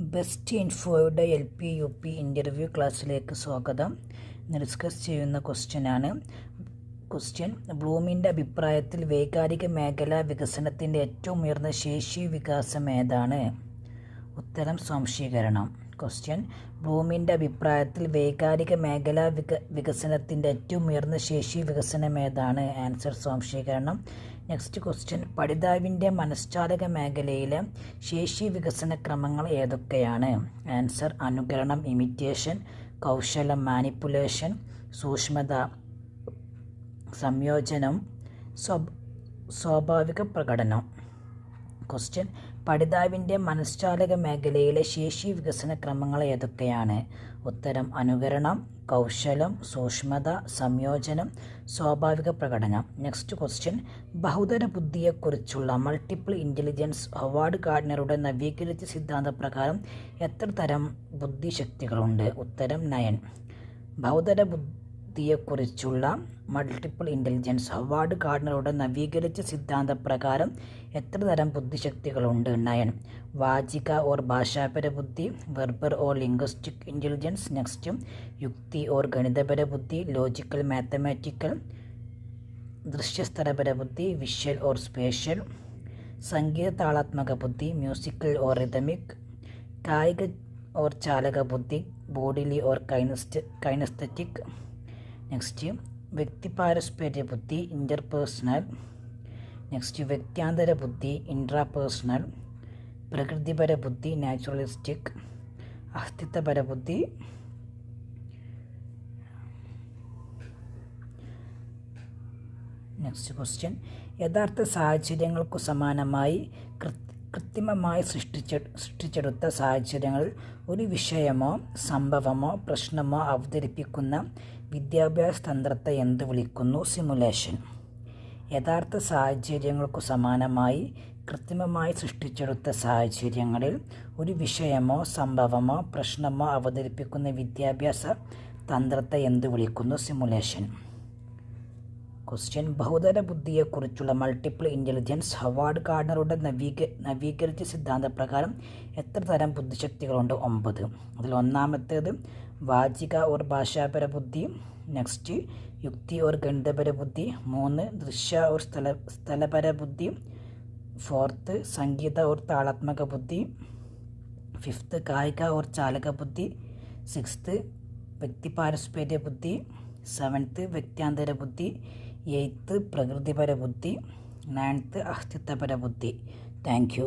Best ഇൻഫോയുടെ L P U P interview ക്ലാസ്സിലേക്ക് സ്വാഗതം. Discuss ചെയ്യുന്ന ക്വസ്റ്റ്യനാണ്. ക്വസ്റ്റ്യൻ ബ്ലൂമിന്റെ അഭിപ്രായത്തിൽ വൈകാരിക മേഖല വികസനത്തിന്റെ ഏറ്റവും ഉയർന്ന ശേഷി വികാസം ഏതാണ്? ഉത്തരം സ്വാംശീകരണം ക്വസ്റ്റ്യൻ ബ്ലൂമിന്റെ അഭിപ്രായത്തിൽ വൈകാരിക മേഖല വിക വികസനത്തിന്റെ ഏറ്റവും ഉയർന്ന ശേഷി വികസനം ഏതാണ്? ആൻസർ സ്വാംശീകരണം നെക്സ്റ്റ് ക്വസ്റ്റ്യൻ പഠിതാവിന്റെ മനഃശാലക മേഖലയിലെ ശേഷി വികസന ക്രമങ്ങൾ ഏതൊക്കെയാണ്? ആൻസർ അനുകരണം ഇമിറ്റേഷൻ കൗശലം മാനിപ്പുലേഷൻ സൂക്ഷ്മത സംയോജനം സ്വ- സ്വാഭാവിക പ്രകടനം. ക്വസ്റ്റ്യൻ പഠിതാവിന്റെ മനഃശാലക മേഖലയിലെ ശേഷി വികസന ക്രമങ്ങൾ ഏതൊക്കെയാണ്? ഉത്തരം അനുകരണം കൗശലം സൂക്ഷ്മത സംയോജനം സ്വാഭാവിക പ്രകടനം. നെക്സ്റ്റ് ക്വസ്റ്റ്യൻ ബഹുതര ബുദ്ധിയെക്കുറിച്ചുള്ള മൾട്ടിപ്പിൾ ഇന്റലിജൻസ് അവാർഡ് ഗാർഡനറുടെ നവീകരിച്ച സിദ്ധാന്തപ്രകാരം എത്ര തരം ബുദ്ധിശക്തികളുണ്ട്? ഉത്തരം നയൻ. ബഹുതര ബുദ്ധിയെക്കുറിച്ചുള്ള മൾട്ടിപ്പിൾ ഇന്റലിജൻസ് അവാർഡ് ഗാർഡനറുടെ നവീകരിച്ച സിദ്ധാന്തപ്രകാരം എത്ര തരം ബുദ്ധിശക്തികളുണ്ട് നയൻ? വാചിക ഓർ ഭാഷാപര ബുദ്ധി verbal or linguistic intelligence next യുക്തി ഓർ ഗണിതപര ബുദ്ധി ലോജിക്കൽ മാത്തമാറ്റിക്കൽ ദൃശ്യസ്ഥലപര ബുദ്ധി വിഷ്വൽ ഓർ സ്പേഷ്യൽ സംഗീത താളാത്മക ബുദ്ധി മ്യൂസിക്കൽ ഓർ റിതമിക് കായിക ഓർ ചാലക ബുദ്ധി bodily or kinest kinesthetic next വ്യക്തിപാരസ്പര്യ ബുദ്ധി ഇന്റർപേഴ്സണൽ നെക്സ്റ്റ് വ്യക്തിയാന്തര ബുദ്ധി ഇൻട്രാപേഴ്സണൽ പ്രകൃതിപര ബുദ്ധി നാച്ചുറലിസ്റ്റിക് അസ്തിത്വപര ബുദ്ധി. നെക്സ്റ്റ് ക്വസ്റ്റ്യൻ യഥാർത്ഥ സാഹചര്യങ്ങൾക്കു സമാനമായി കൃത്രിമമായി സൃഷ്ടിച്ച സൃഷ്ടിച്ചെടുത്ത സാഹചര്യങ്ങളിൽ ഒരു വിഷയമോ സംഭവമോ പ്രശ്നമോ അവതരിപ്പിക്കുന്ന വിദ്യാഭ്യാസ തന്ത്രത്തെ എന്ത് വിളിക്കുന്നു? സിമുലേഷൻ യഥാർത്ഥ സാഹചര്യങ്ങൾക്കു സമാനമായി കൃത്രിമമായി സൃഷ്ടിച്ചെടുത്ത സാഹചര്യങ്ങളിൽ ഒരു വിഷയമോ സംഭവമോ പ്രശ്നമോ അവതരിപ്പിക്കുന്ന വിദ്യാഭ്യാസ തന്ത്രത്തെ എന്ത് വിളിക്കുന്നു? സിമുലേഷൻ ക്വസ്റ്റ്യൻ ബഹുതര ബുദ്ധിയെക്കുറിച്ചുള്ള മൾട്ടിപ്പിൾ ഇന്റലിജൻസ് ഹവാർഡ് ഗാർഡനറുടെ നവീക നവീകരിച്ച സിദ്ധാന്തപ്രകാരം എത്ര തരം ബുദ്ധിശക്തികളുണ്ട്? ഒമ്പത്. അതിൽ ഒന്നാമത്തേത് വാചിക ഓർ ഭാഷാപര ബുദ്ധി നെക്സ്റ്റ് യുക്തി ഓർ ഗണിതപര ബുദ്ധി മൂന്ന് ദൃശ്യ ഓർ സ്ഥല സ്ഥലപര ബുദ്ധി ഫോർത്ത് സംഗീത ഓർ താളാത്മക ബുദ്ധി ഫിഫ്ത്ത് കായിക ഓർ ചാലക ബുദ്ധി സിക്സ്ത്ത് വ്യക്തിപാരസ്പര്യ ബുദ്ധി സെവൻത്ത് വ്യക്തിയാന്തര ബുദ്ധി എയ്ത്ത് പ്രകൃതിപരബുദ്ധി നയൻത്ത് അസ്തിത്വപര ബുദ്ധി താങ്ക് യു.